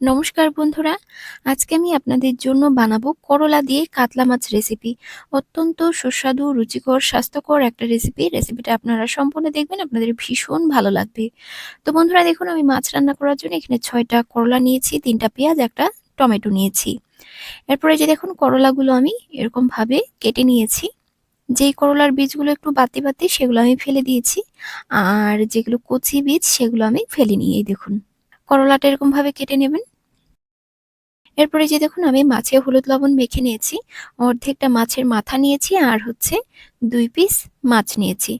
নমস্কার বন্ধুরা, আজকে আমি আপনাদের জন্য বানাবো করলা দিয়ে কাতলা মাছ রেসিপি অত্যন্ত সুস্বাদু, রুচিকর, স্বাস্থ্যকর একটা রেসিপি রেসিপিটা আপনারা সম্পূর্ণ দেখবেন, আপনাদের ভীষণ ভালো লাগবে। তো বন্ধুরা, দেখুন, আমি মাছ রান্না করার জন্য এখানে ছয়টা করলা নিয়েছি, তিনটা পেঁয়াজ, একটা টমেটো নিয়েছি। এরপরে যে দেখুন, করলাগুলো আমি এরকমভাবে কেটে নিয়েছি। যেই করলার বীজগুলো একটু বাতি বাতি সেগুলো আমি ফেলে দিয়েছি। আর যেগুলো কচি বীজ, সেগুলো আমি ফেলে নিয়ে দেখুন। করলাটা এরকম ভাবে কেটে নেবেন। এরপরে যে দেখুন, আমি মাছে হলুদ লবণ মেখে নিয়েছি, অর্ধেকটা মাছের মাথা নিয়েছি আর হচ্ছে দুই পিস মাছ নিয়েছি।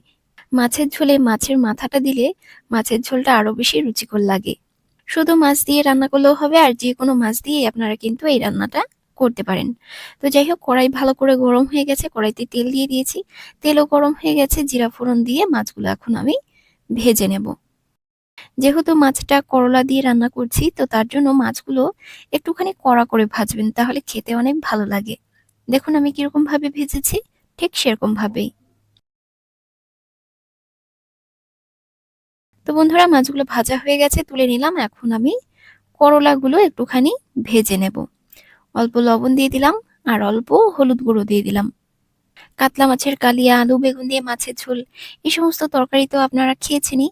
মাছের ঝোলে মাছের মাথাটা দিলে মাছের ঝোলটা আরও বেশি রুচিকর লাগে। শুধু মাছ দিয়ে রান্না করলেও হবে আর যে কোনো মাছ দিয়ে আপনারা কিন্তু এই রান্নাটা করতে পারেন। তো যাই হোক, কড়াই ভালো করে গরম হয়ে গেছে, কড়াইতে তেল দিয়ে দিয়েছি। তেলও গরম হয়ে গেছে, জিরা ফোড়ন দিয়ে মাছগুলো এখন আমি ভেজে নেব। যেহেতু মাছটা করলা দিয়ে রান্না করছি, তো তার জন্য মাছগুলো একটুখানি কড়া করে ভাজবেন, তাহলে খেতে অনেক ভালো লাগে। দেখুন আমি কীরকম ভাবে ভেজেছি, ঠিক সেরকম ভাবেই তো বন্ধুরা, মাছগুলো ভাজা হয়ে গেছে, তুলে নিলাম। এখন আমি করলাগুলো একটুখানি ভেজে নেব। অল্প লবণ দিয়ে দিলাম আর অল্প হলুদ গুঁড়ো দিয়ে দিলাম। কাতলা মাছের কালিয়া, আলু, বেগুন দিয়ে মাছের ঝোল, এই সমস্ত তরকারি তো আপনারা খেয়েছেনই।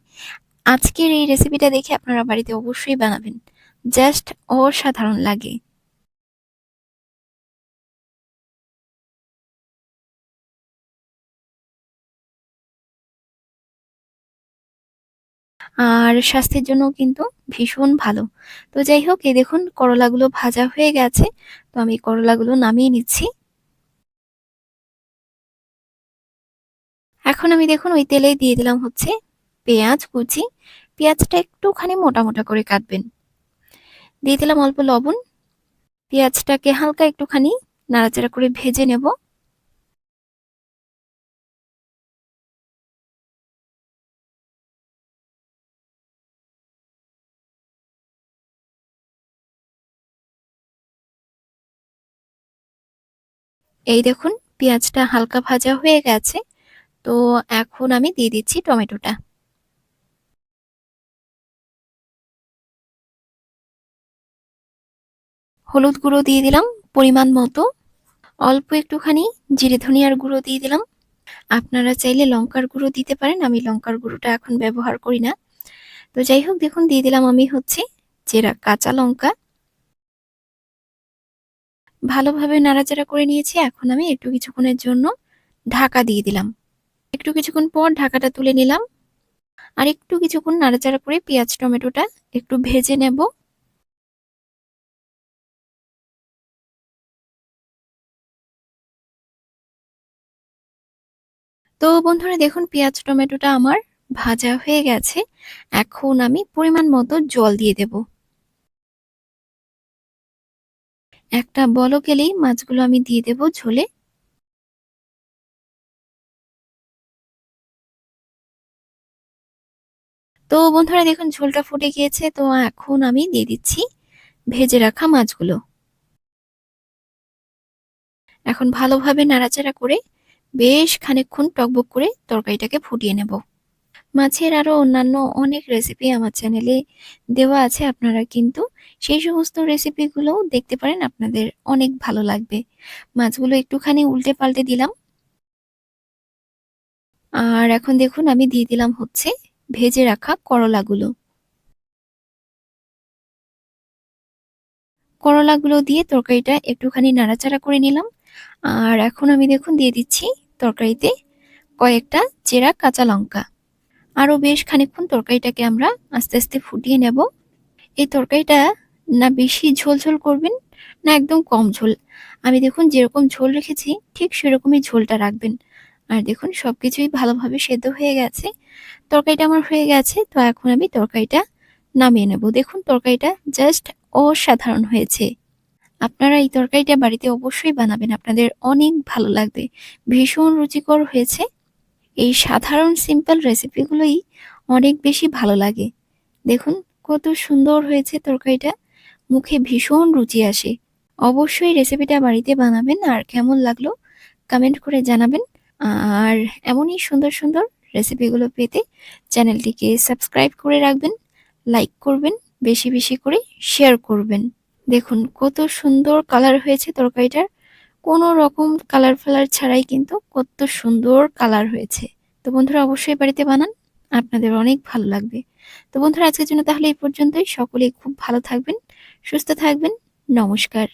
আজকের এই রেসিপিটা দেখে আপনারা বাড়িতে অবশ্যই বানাবেন। জাস্ট অসাধারণ লাগে। আর স্বাস্থ্যের জন্য কিন্তু ভীষণ ভালো। তো যাই হোক, এই দেখুন, করলাগুলো ভাজা হয়ে গেছে। তো আমি করলাগুলো নামিয়ে নিচ্ছি। এখন আমি দেখুন, ওই তেলেই দিয়ে দিলাম হচ্ছে পেঁয়াজ কুচি, পেঁয়াজটা একটুখানি মোটা মোটা করে কাটবেন। দিয়ে দিলাম অল্প লবণ। পেঁয়াজটাকে হালকা একটুখানি নাড়াচাড়া করে ভেজে নেব। এই দেখুন, পেঁয়াজটা হালকা ভাজা হয়ে গেছে। তো এখন আমি দিয়ে দিচ্ছি টমেটোটা। হলুদ গুঁড়ো দিয়ে দিলাম, পরিমাণ মতো। অল্প একটুখানি জিরে ধনিয়ার গুঁড়ো দিয়ে দিলাম। আপনারা চাইলে লঙ্কার গুঁড়ো দিতে পারেন, আমি লঙ্কার গুঁড়োটা এখন ব্যবহার করি না। তো যাই হোক, দেখুন, দিয়ে দিলাম আমি হচ্ছে চেরা কাঁচা লঙ্কা। ভালোভাবে নাড়াচাড়া করে নিয়েছি, এখন আমি একটু কিছুক্ষণের জন্য ঢাকা দিয়ে দিলাম। একটু কিছুক্ষণ পর ঢাকাটা তুলে নিলাম। আর একটু কিছুক্ষণ নাড়াচাড়া করে পেঁয়াজ, টমেটোটা একটু ভেজে নেব। তো বন্ধুরা দেখুন, পেঁয়াজ, টমেটোটা আমার ভাজা হয়ে গেছে। এখন আমি পরিমাণ মতো জল দিয়ে দেব। একটা বলক এলেই মাছগুলো আমি দিয়ে দেব ঝোলে। তো বন্ধুরা দেখুন, ঝোলটা ফুটে গিয়েছে, তো এখন আমি দিয়ে দিচ্ছি ভেজে রাখা মাছগুলো। এখন ভালোভাবে নাড়াচাড়া করে বেশ খানিকক্ষণ টকবক করে তরকারিটাকে ফুটিয়ে নেব। মাছের আরও অন্যান্য অনেক রেসিপি আমার চ্যানেলে দেওয়া আছে, আপনারা কিন্তু সেই সমস্ত রেসিপিগুলোও দেখতে পারেন, আপনাদের অনেক ভালো লাগবে। মাছগুলো একটুখানি উল্টে পাল্টে দিলাম। আর এখন দেখুন, আমি দিয়ে দিলাম হচ্ছে ভেজে রাখা করলাগুলো। করলাগুলো দিয়ে তরকারিটা একটুখানি নাড়াচাড়া করে নিলাম। আর এখন আমি দেখুন, দিয়ে দিচ্ছি তরকারিতে কয়েকটা চেরা কাঁচা লঙ্কা। আরও বেশ খানিক্ষণ তরকারিটাকে আমরা আস্তে আস্তে ফুটিয়ে নেব। এই তরকারিটা না বেশি ঝোল ঝোল করবেন, না একদম কম ঝোল। আমি দেখুন যেরকম ঝোল রেখেছি, ঠিক সেরকমই ঝোলটা রাখবেন। আর দেখুন সব কিছুই ভালোভাবে সেদ্ধ হয়ে গেছে। তরকারিটা আমার হয়ে গেছে, তো এখন আমি তরকারিটা নামিয়ে নেব। দেখুন তরকারিটা জাস্ট অসাধারণ হয়েছে। আপনারা এই তরকারিটা বাড়িতে অবশ্যই বানাবেন, আপনাদের অনেক ভালো লাগবে। ভীষণ রুচিকর হয়েছে। এই সাধারণ সিম্পল রেসিপিগুলোই অনেক বেশি ভালো লাগে। দেখুন, কত সুন্দর হয়েছে তরকারিটা। মুখে ভীষণ রুচি আসে। অবশ্যই রেসিপিটা বাড়িতে বানাবেন। আর কেমন লাগল কমেন্ট করে জানাবেন। আর এমনই সুন্দর সুন্দর রেসিপিগুলো পেতে চ্যানেলটিকে সাবস্ক্রাইব করে রাখবেন লাইক করবেন, বেশি বেশি করে শেয়ার করবেন। দেখুন, কত সুন্দর কালার হয়েছে তরকারিটার। কোনো রকম কালার ফালার ছাড়াই কিন্তু কত সুন্দর কালার হয়েছে। তো বন্ধুরা, অবশ্যই বাড়িতে বানান, আপনাদের অনেক ভালো লাগবে। তো বন্ধুরা, আজকের জন্য তাহলে এই পর্যন্তই। সকলেই খুব ভালো থাকবেন, সুস্থ থাকবেন। নমস্কার।